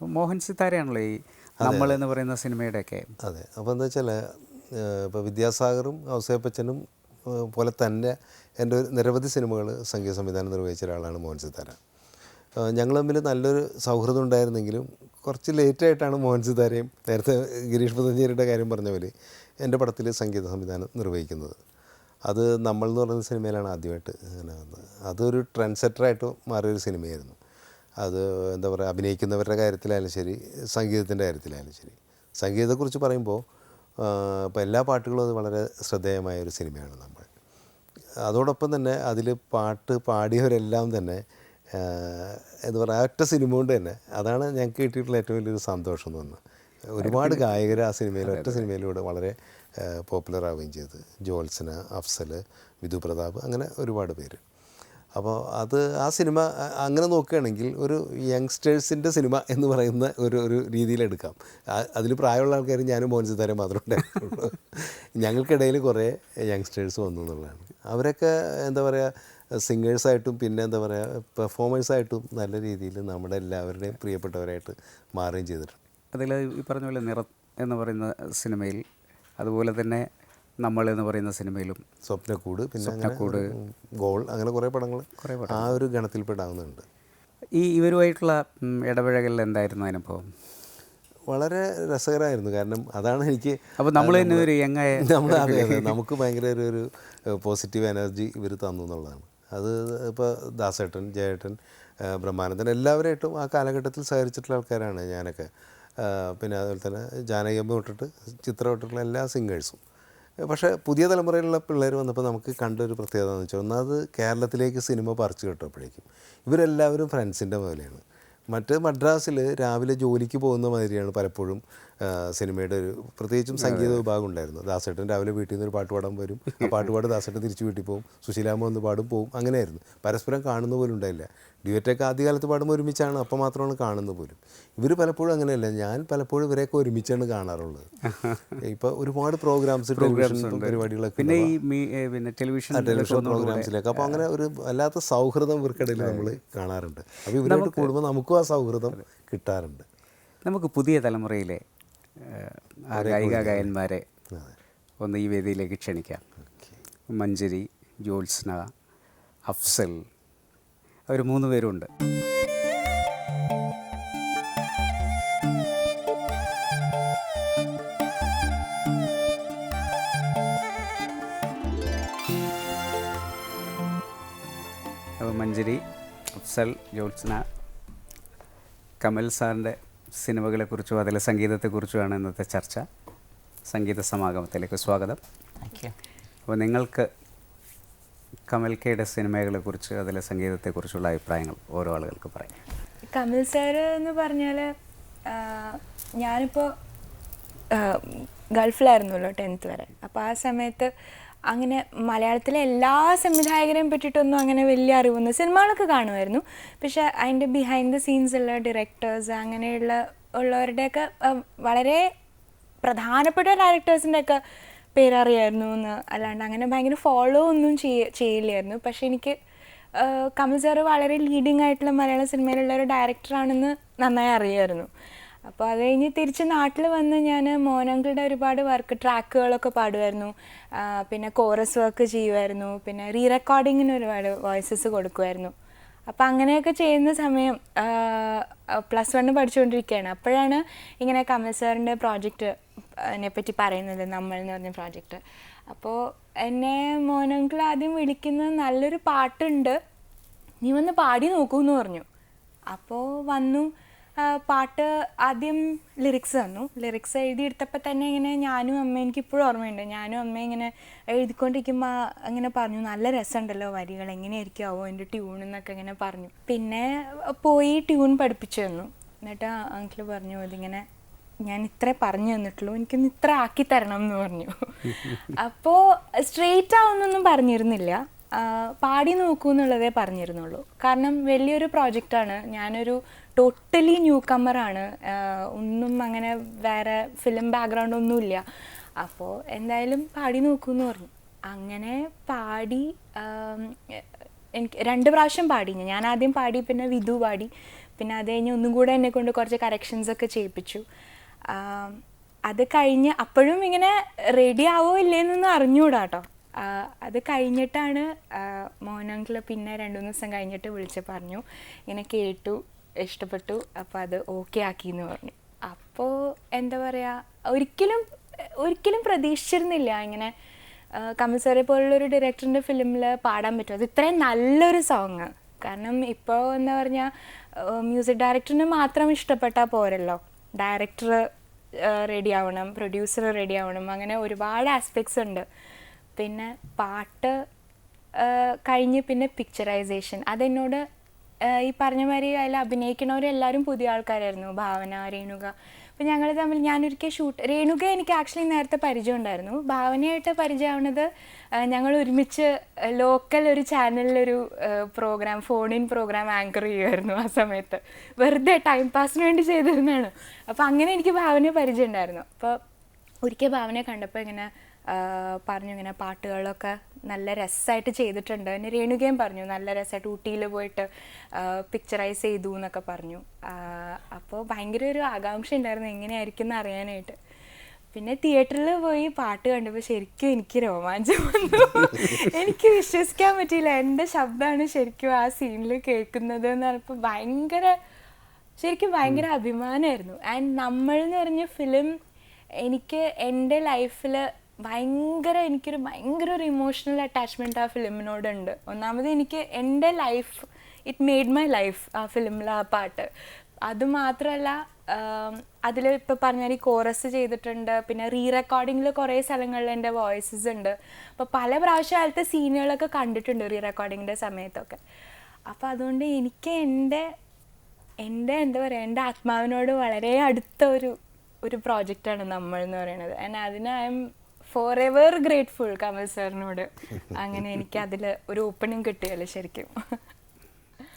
മോഹൻ സിത്താരയാണല്ലോ ഈ നമ്മൾ എന്ന് പറയുന്ന സിനിമയുടെയൊക്കെ. അതെ. അപ്പോൾ എന്താ വെച്ചാൽ ഇപ്പോൾ വിദ്യാസാഗറും ഔസേപ്പച്ചനും പോലെ തന്നെ എന്റെ ഒരു നിരവധി സിനിമകൾ സംഗീത സംവിധാനം നിർവഹിച്ച ഒരാളാണ് മോഹൻ സിത്താര ഞങ്ങൾ തമ്മിൽ നല്ലൊരു സൗഹൃദം ഉണ്ടായിരുന്നെങ്കിലും കുറച്ച് ലേറ്റായിട്ടാണ് മോഹൻ സിതാരയും നേരത്തെ ഗിരീഷ് പതഞ്ജേരിയുടെ കാര്യം പറഞ്ഞ പോലെ എന്റെ പടത്തിൽ സംഗീത സംവിധാനം നിർവഹിക്കുന്നത്. അത് നമ്മൾ എന്ന് പറയുന്ന സിനിമയിലാണ് ആദ്യമായിട്ട് അങ്ങനെ വന്നത്. അതൊരു ട്രെൻഡ് സെറ്ററായിട്ട് മാറിയൊരു സിനിമയായിരുന്നു. അത് എന്താ പറയുക അഭിനയിക്കുന്നവരുടെ കാര്യത്തിലായാലും ശരി സംഗീതത്തിന്റെ കാര്യത്തിലായാലും ശരി. സംഗീതത്തെക്കുറിച്ച് പറയുമ്പോൾ ഇപ്പോൾ എല്ലാ പാട്ടുകളും അത് വളരെ ശ്രദ്ധേയമായ ഒരു സിനിമയാണ് നമ്മൾ. അതോടൊപ്പം തന്നെ അതിൽ പാട്ട് പാടിയവരെല്ലാം തന്നെ എന്താ പറയുക ഒറ്റ സിനിമ കൊണ്ട് തന്നെ അതാണ് ഞങ്ങൾക്ക് കിട്ടിയിട്ടുള്ള ഏറ്റവും വലിയൊരു സന്തോഷം തോന്നുന്നത്. ഒരുപാട് ഗായകർ ആ സിനിമയിൽ ഒറ്റ സിനിമയിലൂടെ വളരെ പോപ്പുലർ ആവുകയും ചെയ്തു. ജോത്സന അഫ്സൽ വിധു പ്രതാപ് അങ്ങനെ ഒരുപാട് പേര്. അപ്പോൾ അത് ആ സിനിമ അങ്ങനെ നോക്കുകയാണെങ്കിൽ ഒരു യങ്സ്റ്റേഴ്സിന്റെ സിനിമ എന്ന് പറയുന്ന ഒരു ഒരു രീതിയിലെടുക്കാം അതിൽ പ്രായമുള്ള ആൾക്കാർ ഞാനും മോഹൻ സിതാരം മാത്രമേ ഉണ്ടായിരുന്നുള്ളൂ ഞങ്ങൾക്കിടയിൽ കുറേ യങ്സ്റ്റേഴ്സ് വന്നു എന്നുള്ളതാണ്. അവരൊക്കെ എന്താ പറയുക സിംഗേഴ്സായിട്ടും പിന്നെ എന്താ പറയുക പെർഫോമേഴ്സായിട്ടും നല്ല രീതിയിൽ നമ്മുടെ എല്ലാവരുടെയും പ്രിയപ്പെട്ടവരായിട്ട് മാറുകയും ചെയ്തിട്ടുണ്ട്. അതിൽ ഈ പറഞ്ഞ പോലെ നിറ എന്ന് പറയുന്ന സിനിമയിൽ അതുപോലെ തന്നെ നമ്മൾ എന്ന് പറയുന്ന സിനിമയിലും സ്വപ്നക്കൂട് പിന്നെ സ്വപ്നക്കൂട്. ഗോൾ അങ്ങനെ കുറേ പടങ്ങൾ ആ ഒരു ഗണത്തിൽപ്പെടാവുന്നുണ്ട്. ഈ ഇവരുമായിട്ടുള്ള ഇടപഴകലിൽ എന്തായിരുന്നു അനുഭവം? വളരെ രസകരമായിരുന്നു. കാരണം അതാണ് എനിക്ക് അപ്പോൾ നമ്മൾ തന്നെ ഒരു യങ്ങായ നമ്മൾ അതെ അതെ. നമുക്ക് ഭയങ്കര ഒരു ഒരു പോസിറ്റീവ് എനർജി ഇവർ തന്നു എന്നുള്ളതാണ്. അത് ഇപ്പോൾ ദാസേട്ടൻ ജയേട്ടൻ ബ്രഹ്മാനന്ദൻ എല്ലാവരായിട്ടും ആ കാലഘട്ടത്തിൽ സഹകരിച്ചിട്ടുള്ള ആൾക്കാരാണ് ഞാനൊക്കെ. പിന്നെ അതുപോലെ തന്നെ ജാനകിയമ്മ തൊട്ടിട്ട് ചിത്രം തൊട്ടിട്ടുള്ള എല്ലാ സിംഗേഴ്സും പക്ഷേ പുതിയ തലമുറയിലുള്ള പിള്ളേർ വന്നപ്പോൾ നമുക്ക് കണ്ടൊരു പ്രത്യേകത എന്ന് വെച്ചാൽ ഒന്നാമത് കേരളത്തിലേക്ക് സിനിമ പറിച്ചു കിട്ടപ്പോഴേക്കും ഇവരെല്ലാവരും ഫ്രണ്ട്സിന്റെ പോലെയാണ് മറ്റ് മദ്രാസിൽ രാവിലെ ജോലിക്ക് പോകുന്ന മാതിരിയാണ് പലപ്പോഴും സിനിമയുടെ ഒരു പ്രത്യേകിച്ചും സംഗീത വിഭാഗം ഉണ്ടായിരുന്നു ദാസേട്ടൻ രാവിലെ വീട്ടിൽ നിന്ന് ഒരു പാട്ട് പാടാൻ വരും. ആ പാട്ട് പാട് ദാസേട്ടൻ തിരിച്ചു വീട്ടിൽ പോകും. സുശീലാമ്മ വന്ന് പാടും പോകും അങ്ങനെയായിരുന്നു. പരസ്പരം കാണുന്ന പോലും ഉണ്ടായില്ല. ഡ്യൂറ്റൊക്കെ ആദ്യകാലത്ത് പാടുമ്പോൾ ഒരുമിച്ചാണ്. അപ്പം മാത്രമാണ് കാണുന്നത് പോലും. ഇവർ പലപ്പോഴും അങ്ങനെയല്ല. ഞാൻ പലപ്പോഴും ഇവരെയൊക്കെ ഒരുമിച്ചാണ് കാണാറുള്ളത്. ഇപ്പോൾ ഒരുപാട് പ്രോഗ്രാംസ് ടെലിവിഷൻ പരിപാടികളൊക്കെ പിന്നെ ഈ പിന്നെ ടെലിവിഷൻ ടെലിവിഷൻ പ്രോഗ്രാംസിലൊക്കെ. അപ്പോൾ അങ്ങനെ ഒരു വല്ലാത്ത സൗഹൃദം ഇവർക്കിടയിൽ നമ്മൾ കാണാറുണ്ട്. അപ്പോൾ ഇവരായിട്ട് കൂടുമ്പോൾ നമുക്കും ആ സൗഹൃദം കിട്ടാറുണ്ട്. നമുക്ക് പുതിയ തലമുറയിലെ ഗായിക ഗായന്മാരെ ഒന്ന് ഈ വേദിയിലേക്ക് ക്ഷണിക്കാം. മഞ്ജരി ജ്യോത്സ്ന അഫ്സൽ അവർ മൂന്ന് പേരുണ്ട്. അപ്പോൾ മഞ്ജരി അഫ്സൽ ജോത്സന കമൽ സാറിന്റെ സിനിമകളെക്കുറിച്ചും അതിലെ സംഗീതത്തെക്കുറിച്ചുമാണ് ഇന്നത്തെ ചർച്ച. സംഗീത സമാഗമത്തിലേക്ക് സ്വാഗതം. അപ്പോൾ നിങ്ങൾക്ക് കമൽ കെയുടെ സിനിമകളെക്കുറിച്ച് അതിലെ സംഗീതത്തെക്കുറിച്ചുള്ള അഭിപ്രായങ്ങൾ ഓരോ ആളുകൾക്ക് പറയാം. കമൽ സാർ എന്ന് പറഞ്ഞാൽ ഞാനിപ്പോൾ ഗൾഫിലായിരുന്നല്ലോ ടെൻത്ത് വരെ. അപ്പോൾ ആ സമയത്ത് അങ്ങനെ മലയാളത്തിലെ എല്ലാ സംവിധായകരെയും പറ്റിയിട്ടൊന്നും അങ്ങനെ വലിയ അറിവൊന്നും സിനിമകളൊക്കെ കാണുമായിരുന്നു. പക്ഷെ അതിന്റെ ബിഹൈൻഡ് ദ സീൻസ് ഉള്ള ഡയറക്ടേഴ്സ് അങ്ങനെയുള്ള ഉള്ളവരുടെയൊക്കെ വളരെ പ്രധാനപ്പെട്ട ഡയറക്ടേഴ്സിന്റെ ഒക്കെ പേരറിയായിരുന്നു എന്ന് അല്ലാണ്ട് അങ്ങനെ ഭയങ്കര ഫോളോ ഒന്നും ചെയ്യ ചെയ്യില്ലായിരുന്നു. പക്ഷെ എനിക്ക് കമൽ സാറ് വളരെ ലീഡിങ് ആയിട്ടുള്ള മലയാള സിനിമയിലുള്ള ഒരു ഡയറക്ടറാണെന്ന് നന്നായി അറിയായിരുന്നു. അപ്പോൾ അത് കഴിഞ്ഞ് തിരിച്ച് നാട്ടിൽ വന്ന് ഞാൻ മോനങ്കിളുടെ ഒരുപാട് വർക്ക് ട്രാക്കുകളൊക്കെ പാടുമായിരുന്നു. പിന്നെ കോറസ് വർക്ക് ചെയ്യുമായിരുന്നു. പിന്നെ റീ റെക്കോർഡിങ്ങിന് ഒരുപാട് വോയിസസ് കൊടുക്കുമായിരുന്നു. അപ്പം അങ്ങനെയൊക്കെ ചെയ്യുന്ന സമയം പ്ലസ് വണ്ണ് പഠിച്ചുകൊണ്ടിരിക്കുകയാണ്. അപ്പോഴാണ് ഇങ്ങനെ കമൽ സാറിന്റെ പ്രോജക്റ്റ് പറ്റി പറയുന്നത് നമ്മൾ എന്ന് പറഞ്ഞ പ്രോജക്റ്റ് അപ്പോൾ എന്നെ മോനങ്കിൾ ആദ്യം വിളിക്കുന്ന നല്ലൊരു പാട്ടുണ്ട്. നീ വന്ന് പാടി നോക്കൂ എന്ന് പറഞ്ഞു. അപ്പോൾ വന്നു. പാട്ട് ആദ്യം ലിറിക്സ് തന്നു. ലിറിക്സ് എഴുതിയെടുത്തപ്പോൾ തന്നെ ഇങ്ങനെ ഞാനും അമ്മ എനിക്ക് ഇപ്പോഴും ഓർമ്മയുണ്ട്. ഞാനും അമ്മ ഇങ്ങനെ എഴുതിക്കൊണ്ടിരിക്കുമ്പോൾ അങ്ങനെ പറഞ്ഞു. നല്ല രസമുണ്ടല്ലോ വരികൾ എങ്ങനെയായിരിക്കുമോ എന്റെ ട്യൂൺ എന്നൊക്കെ ഇങ്ങനെ പറഞ്ഞു. പിന്നെ പോയി ട്യൂൺ പഠിപ്പിച്ചു തന്നു. എന്നിട്ട് അങ്കിൾ പറഞ്ഞു ഇതിങ്ങനെ ഞാൻ ഇത്ര പറഞ്ഞു തന്നിട്ടുള്ളൂ. എനിക്കൊന്ന് ഇത്ര ആക്കി തരണം എന്ന് പറഞ്ഞു. അപ്പോൾ സ്ട്രെയിറ്റ് ആവുന്നൊന്നും പറഞ്ഞിരുന്നില്ല. പാടി നോക്കൂ എന്നുള്ളതേ പറഞ്ഞിരുന്നുള്ളൂ. കാരണം വലിയൊരു പ്രോജക്റ്റാണ് ഞാനൊരു ടോട്ടലി ന്യൂ കമ്മറാണ് ഒന്നും അങ്ങനെ വേറെ ഫിലിം ബാക്ക്ഗ്രൗണ്ട് ഒന്നുമില്ല അപ്പോൾ എന്തായാലും പാടി നോക്കൂ എന്ന് പറഞ്ഞു. അങ്ങനെ പാടി എനിക്ക് രണ്ട് പ്രാവശ്യം പാടി. ഞാൻ ആദ്യം പാടി പിന്നെ വിധു പാടി. പിന്നെ അത് കഴിഞ്ഞ് ഒന്നും കൂടെ എന്നെ കൊണ്ട് കുറച്ച് കറക്ഷൻസ് ഒക്കെ ചെയ്യിപ്പിച്ചു. അത് കഴിഞ്ഞ് അപ്പോഴും ഇങ്ങനെ റെഡി ആവോ ഇല്ലേന്നൊന്നും അറിഞ്ഞുകൂടാ കേട്ടോ അത് കഴിഞ്ഞിട്ടാണ് മോനങ്കിൾ പിന്നെ രണ്ടു മൂന്ന് ദിവസം കഴിഞ്ഞിട്ട് വിളിച്ച് പറഞ്ഞു. ഇങ്ങനെ കേട്ടു ഇഷ്ടപ്പെട്ടു അപ്പോൾ അത് ഓക്കെ ആക്കി എന്ന് പറഞ്ഞു. അപ്പോൾ എന്താ പറയുക ഒരിക്കലും ഒരിക്കലും പ്രതീക്ഷിച്ചിരുന്നില്ല ഇങ്ങനെ ഒരു പോലുള്ളൊരു ഡയറക്ടറിന്റെ ഫിലിമിൽ പാടാൻ പറ്റും. അത് ഇത്രയും നല്ലൊരു സോങ് കാരണം ഇപ്പോൾ എന്താ പറഞ്ഞാൽ മ്യൂസിക് ഡയറക്ടറിന് മാത്രം ഇഷ്ടപ്പെട്ടാൽ പോരല്ലോ. ഡയറക്ടർ റെഡി ആവണം പ്രൊഡ്യൂസർ റെഡി ആവണം അങ്ങനെ ഒരുപാട് ആസ്പെക്ട്സ് ഉണ്ട്. പിന്നെ പാട്ട് കഴിഞ്ഞ് പിന്നെ പിക്ചറൈസേഷൻ അതെന്നോട് ഈ പറഞ്ഞ മാതിരി അതിൽ അഭിനയിക്കണവരെല്ലാവരും പുതിയ ആൾക്കാരായിരുന്നു. ഭാവന രേണുക അപ്പം ഞങ്ങൾ തമ്മിൽ ഞാനൊരിക്കൽ ഷൂട്ട് രേണുക എനിക്ക് ആക്ച്വലി നേരത്തെ പരിചയം ഉണ്ടായിരുന്നു ഭാവനയായിട്ട് പരിചയമാവുന്നത് ഞങ്ങൾ ഒരുമിച്ച് ലോക്കൽ ഒരു ചാനലിലൊരു programme phone in programme anchor ചെയ്യുമായിരുന്നു ആ സമയത്ത്. വെറുതെ ടൈം പാസിന് വേണ്ടി ചെയ്തിരുന്നതാണ്. അപ്പോൾ അങ്ങനെ എനിക്ക് ഭാവനയെ പരിചയം ഉണ്ടായിരുന്നു അപ്പോൾ ഒരിക്കൽ ഭാവനയെ കണ്ടപ്പോൾ ഇങ്ങനെ പറഞ്ഞു ഇങ്ങനെ പാട്ടുകളൊക്കെ നല്ല രസമായിട്ട് ചെയ്തിട്ടുണ്ട്. പിന്നെ രേണുകയും പറഞ്ഞു നല്ല രസമായിട്ട് ഊട്ടിയിൽ പോയിട്ട് പിക്ചറൈസ് ചെയ്തു എന്നൊക്കെ പറഞ്ഞു. അപ്പോൾ ഭയങ്കര ഒരു ആകാംക്ഷ ഉണ്ടായിരുന്നു എങ്ങനെയായിരിക്കും എന്ന് അറിയാനായിട്ട്. പിന്നെ തിയേറ്ററിൽ പോയി പാട്ട് കണ്ടപ്പോൾ ശരിക്കും എനിക്ക് രോമാഞ്ചം വന്നു. എനിക്ക് വിശ്വസിക്കാൻ പറ്റിയില്ല. എന്റെ ശബ്ദമാണ് ശരിക്കും ആ സീനിൽ കേൾക്കുന്നത് എന്ന് പറഞ്ഞപ്പോൾ ഭയങ്കര ശരിക്കും ഭയങ്കര അഭിമാനമായിരുന്നു. ആൻഡ് നമ്മൾ എന്ന് പറഞ്ഞ ഫിലിം എനിക്ക് എന്റെ ലൈഫിൽ ഭയങ്കര എനിക്കൊരു ഭയങ്കര ഒരു ഇമോഷണൽ അറ്റാച്ച്മെന്റ് ആ ഫിലിമിനോടുണ്ട്. ഒന്നാമത് എനിക്ക് എന്റെ life it made my life ആ ഫിലിമിലെ ആ പാട്ട്. അതുമാത്രമല്ല അതിൽ ഇപ്പോൾ പറഞ്ഞാൽ ഈ കോറസ് ചെയ്തിട്ടുണ്ട് പിന്നെ റീ റെക്കോർഡിങ്ങിൽ കുറേ സ്ഥലങ്ങളിൽ എന്റെ വോയിസസ് ഉണ്ട്. അപ്പോൾ പല പ്രാവശ്യം സീനുകളൊക്കെ കണ്ടിട്ടുണ്ട് റീ റെക്കോർഡിങ്ങിന്റെ സമയത്തൊക്കെ. അപ്പോൾ അതുകൊണ്ട് എനിക്ക് എന്റെ എന്റെ എന്താ പറയുക എന്റെ ആത്മാവിനോട് വളരെ അടുത്ത ഒരു ഒരു പ്രോജക്റ്റാണ് നമ്മൾ എന്ന് പറയുന്നത് ആൻഡ് അതിന് I'm forever grateful Kamal സാറിനോട് അങ്ങനെ എനിക്ക് അതിൽ ഒരു ഓപ്പണിങ് കിട്ടിയല്ലോ ശരിക്കും.